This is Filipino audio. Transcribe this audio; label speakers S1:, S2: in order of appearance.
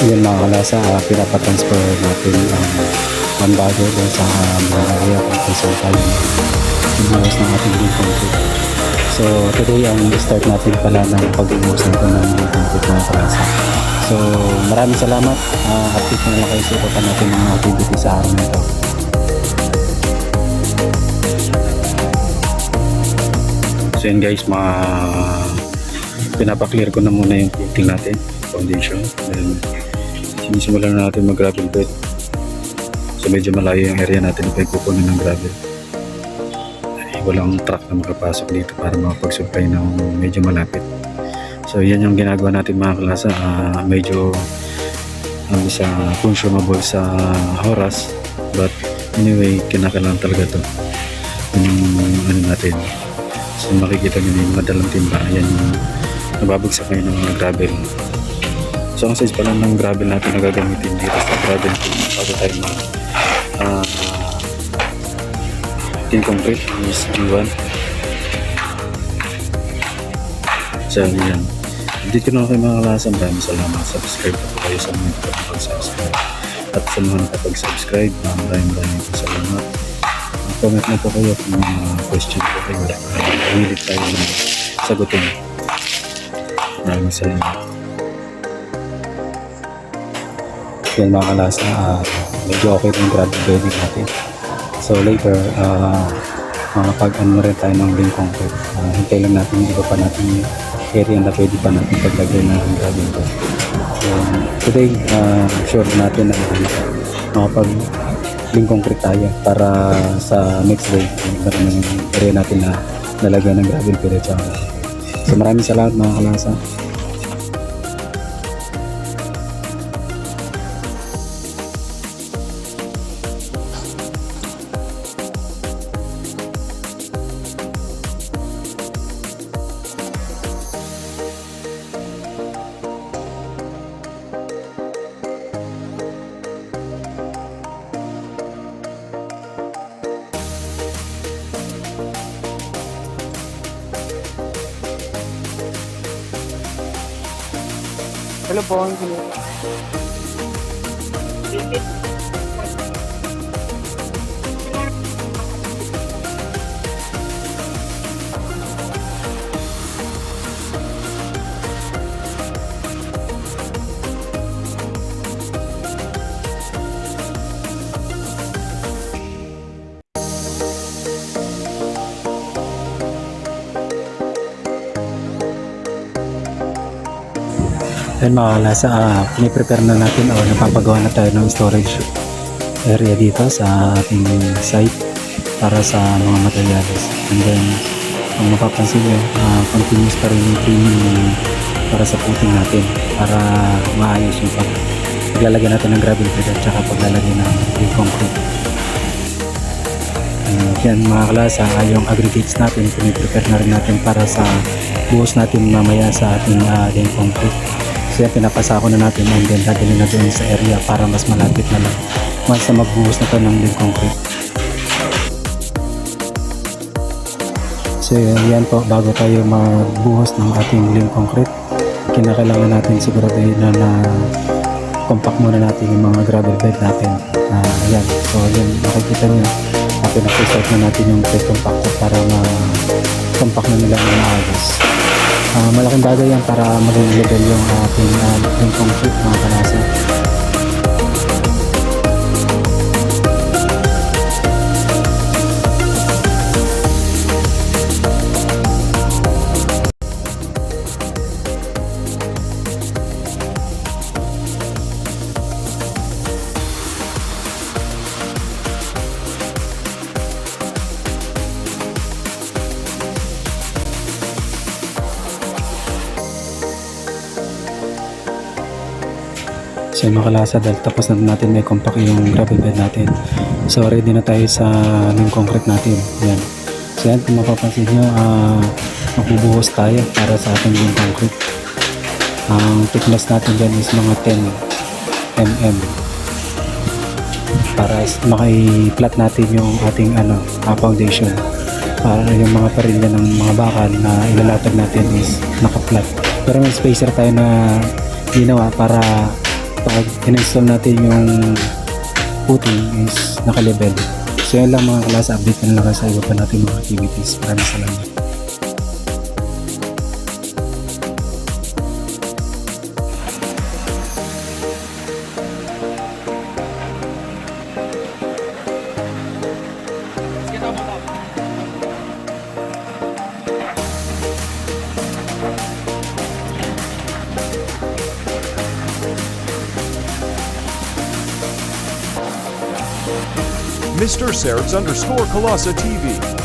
S1: mga kalasa, uh, pinapatransfer natin ang one bago doon sa mga area kung saan tayo inuwas ng ating concrete. So today ang start natin pala ng pag-iwas nito ng concrete mga kalasa. So maraming salamat. Uh, update na lang kayo sa iba pa natin mga activity sa araw na ito. So yun guys, mga pinapaklear ko na muna yung footing natin, foundation. Then sinisimulan na natin mag-gravel bed. So medyo malayo yung area natin na kukunin ng gravel. Ay, walang truck na makapasok dito para makapagsupply ng medyo malapit. So yan yung ginagawa natin mga klasa. Ah, medyo um, sa consumable sa oras. But anyway, kinakailangan talaga to. Yun yung ano natin. So makikita nyo yung mga dalang timba. Ayan yung nababagsak ngayon ng mga gravel. So ang size pala ng gravel natin na gagamitin dito sa gravel bago tayo mag uh, tin concrete is B1. So yan. Dito na kayo mga kalasa. Maraming salamat. Subscribe po kayo sa mga nakapag-subscribe. At sa mga nakapag-subscribe, maraming maraming salamat. Comment na po kayo kung mga question po kayo. Hilit tayo na sagutin. Maraming salamat. Yan mga kalasa, ah, medyo okay yung gravel bedding natin. So later, uh, makapag-ano na rin tayo ng link concrete. Uh, hintay lang natin yung iba pa natin area na pwede pa natin paglagay ng bed. So today, uh, sure natin na uh, makapag link concrete tayo para sa next day, naman yung area natin na nalagyan ng gravel bed at saka. So maraming salamat mga kalasa.
S2: Hello po.
S1: Ayun mga kalasa, uh, prepare na natin o napapagawa na tayo ng storage area dito sa ating site para sa mga materials. And then, kung mapapansin nyo, uh, continuous pa rin yung cleaning para sa puting natin para maayos yung pag paglalagay natin ng gravel bed at saka paglalagay ng yung concrete. Uh, yan mga kalasa, yung aggregates natin, piniprepare na rin natin para sa buhos natin mamaya sa ating uh, concrete. So yan, pinapasa ko na natin and then dadali na doon sa area para mas malapit na lang once na magbuhos na to ng din concrete. So yan po, bago tayo magbuhos ng ating link concrete, kinakailangan natin siguraduhin na na compact muna natin yung mga gravel bed natin. Uh, yan, so yan, makikita nyo, uh, pinag-start na natin yung pre-compactor para ma-compact na nila ng maayos. Uh, malaking bagay yan para maging level yung ating uh, yung concrete mga kalasa. So yung mga kalasa dahil tapos na natin may compact yung gravel bed natin. So ready na tayo sa yung concrete natin. Yan. So yan kung mapapansin nyo, uh, magbubuhos tayo para sa ating yung concrete. Ang thickness natin dyan is mga 10 mm para makai-flat natin yung ating ano, uh, foundation para yung mga parilya ng mga bakal na ilalatag natin is naka-flat. Pero may spacer tayo na ginawa para pag in-install natin yung footing is naka-level. So yan lang mga klase, update na lang sa iba pa natin mga activities. Maraming salamat.
S3: Mr. Serves underscore Colossa TV.